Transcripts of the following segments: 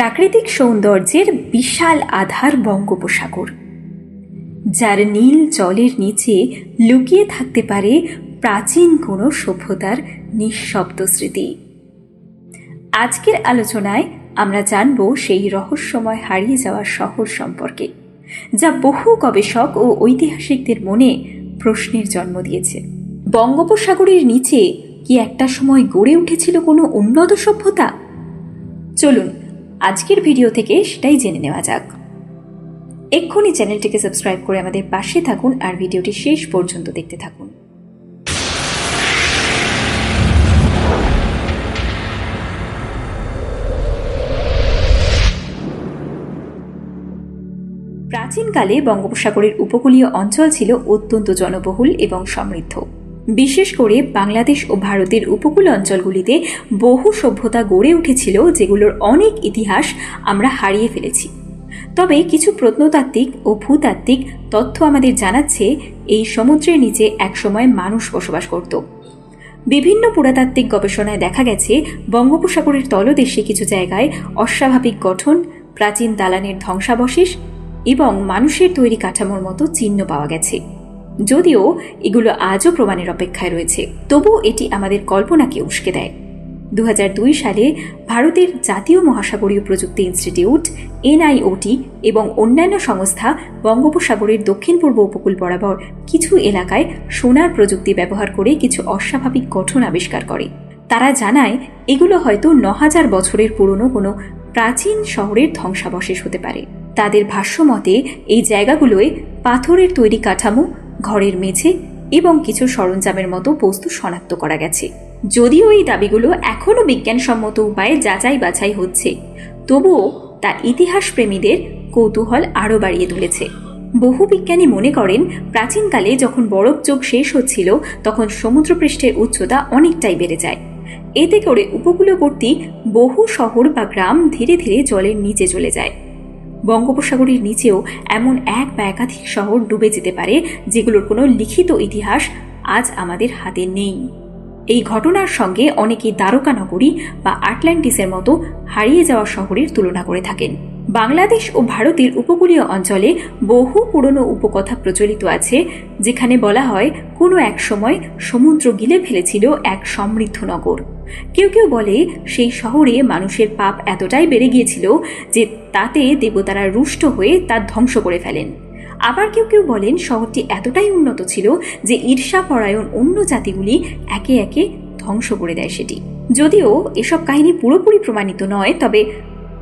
প্রাকৃতিক সৌন্দর্যের বিশাল আধার বঙ্গোপসাগর, যার নীল জলের নিচে লুকিয়ে থাকতে পারে প্রাচীন কোনো সভ্যতার নিঃশব্দ স্মৃতি। আজকের আলোচনায় আমরা জানব সেই রহস্যময় হারিয়ে যাওয়া শহর সম্পর্কে, যা বহু গবেষক ও ঐতিহাসিকদের মনে প্রশ্নের জন্ম দিয়েছে। বঙ্গোপসাগরের নিচে কি একটা সময় গড়ে উঠেছিল কোনো উন্নত সভ্যতা? চলুন আজকের ভিডিও থেকে সেটাই জেনে নেওয়া যাক। এক্ষুনি চ্যানেলটিকে সাবস্ক্রাইব করে আমাদের পাশে থাকুন আর ভিডিওটি শেষ পর্যন্ত দেখতে থাকুন। প্রাচীনকালে বঙ্গোপসাগরের উপকূলীয় অঞ্চল ছিল অত্যন্ত জনবহুল এবং সমৃদ্ধ। বিশেষ করে বাংলাদেশ ও ভারতের উপকূল অঞ্চলগুলিতে বহু সভ্যতা গড়ে উঠেছিল যেগুলোর অনেক ইতিহাস আমরা হারিয়ে ফেলেছি। তবে কিছু প্রত্নতাত্ত্বিক ও ভূতাত্ত্বিক তথ্য আমাদের জানাচ্ছে, এই সমুদ্রের নিচে একসময় মানুষ বসবাস করত। বিভিন্ন পুরাতাত্ত্বিক গবেষণায় দেখা গেছে, বঙ্গোপসাগরের তলদেশে কিছু জায়গায় অস্বাভাবিক গঠন, প্রাচীন দালানের ধ্বংসাবশেষ এবং মানুষের তৈরি কাঠামোর মতো চিহ্ন পাওয়া গেছে। যদিও এগুলো আজও প্রমাণের অপেক্ষায় রয়েছে তবু এটি আমাদের কল্পনাকে উস্কে দেয়। দু হাজার দুই সালে ভারতের জাতীয় মহাসাগরীয় প্রযুক্তি ইনস্টিটিউট, এনআইওটি এবং অন্যান্য সংস্থা বঙ্গোপসাগরের দক্ষিণ পূর্ব উপকূল বরাবর কিছু এলাকায় সোনার প্রযুক্তি ব্যবহার করে কিছু অস্বাভাবিক গঠন আবিষ্কার করে। তারা জানায়, এগুলো হয়তো ন হাজার বছরের পুরনো কোনো প্রাচীন শহরের ধ্বংসাবশেষ হতে পারে। তাদের ভাষ্যমতে, এই জায়গাগুলোয় পাথরের তৈরি কাঠামো ঘরের মেঝে এবং কিছু সরঞ্জামের মতো বস্তু শনাক্ত করা গেছে। যদিও এই দাবিগুলো এখনও বিজ্ঞানসম্মত উপায়ে যাচাই বাছাই হচ্ছে, তবুও তা ইতিহাস প্রেমীদের কৌতূহল আরও বাড়িয়ে তুলেছে। বহু বিজ্ঞানী মনে করেন, প্রাচীনকালে যখন বরফ যোগ শেষ হচ্ছিল, তখন সমুদ্রপৃষ্ঠের উচ্চতা অনেকটাই বেড়ে যায়। এতে করে উপকূলবর্তী বহু শহর বা গ্রাম ধীরে ধীরে জলের নিচে চলে যায়। বঙ্গোপসাগরের নিচেও এমন এক বা একাধিক শহর ডুবে যেতে পারে, যেগুলোর কোনো লিখিত ইতিহাস আজ আমাদের হাতে নেই। এই ঘটনার সঙ্গে অনেকেই দ্বারকা নগরী বা আটলান্টিসের মতো হারিয়ে যাওয়া শহরের তুলনা করে থাকেন। বাংলাদেশ ও ভারতের উপকূলীয় অঞ্চলে বহু পুরনো উপকথা প্রচলিত আছে, যেখানে বলা হয়, কোনো এক সময় সমুদ্র গিলে ফেলেছিল এক সমৃদ্ধ নগর। কেউ কেউ বলে, সেই শহরে মানুষের পাপ এতটাই বেড়ে গিয়েছিল যে তাতে দেবতারা রুষ্ট হয়ে তা ধ্বংস করে ফেলেন। আবার কেউ কেউ বলেন, শহরটি এতটাই উন্নত ছিল যে ঈর্ষাপরায়ণ অন্য জাতিগুলি একে একে ধ্বংস করে দেয় সেটি। যদিও এসব কাহিনী পুরোপুরি প্রমাণিত নয়, তবে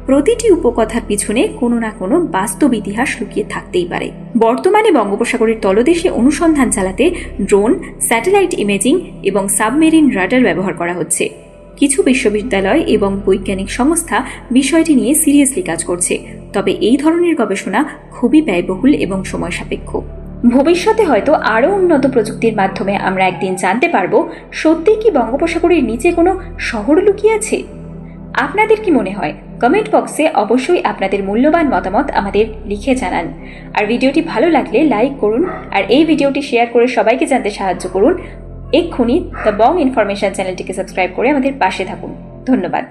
প্রতিটি উপকথার পিছনে কোনো না কোনো বাস্তব ইতিহাস লুকিয়ে থাকতেই পারে। বর্তমানে বঙ্গোপসাগরের তলদেশে অনুসন্ধান চালাতে ড্রোন, স্যাটেলাইট ইমেজিং এবং সাবমেরিন রাডার ব্যবহার করা হচ্ছে। কিছু বিশ্ববিদ্যালয় এবং বৈজ্ঞানিক সংস্থা বিষয়টি নিয়ে সিরিয়াসলি কাজ করছে, তবে এই ধরনের গবেষণা খুবই ব্যয়বহুল এবং সময় সাপেক্ষ। ভবিষ্যতে হয়তো আরও উন্নত প্রযুক্তির মাধ্যমে আমরা একদিন জানতে পারব, সত্যি কি বঙ্গোপসাগরের নিচে কোনো শহর লুকিয়ে আছে? আপনাদের কি মনে হয়? কমেন্ট বক্সে অবশ্যই আপনাদের মূল্যবান মতামত আমাদের লিখে জানান। আর ভিডিওটি ভালো লাগলে লাইক করুন আর এই ভিডিওটি শেয়ার করে সবাইকে জানতে সাহায্য করুন। এক্ষুনি দ্য বং ইনফরমেশন চ্যানেলটিকে সাবস্ক্রাইব করে আমাদের পাশে থাকুন। ধন্যবাদ।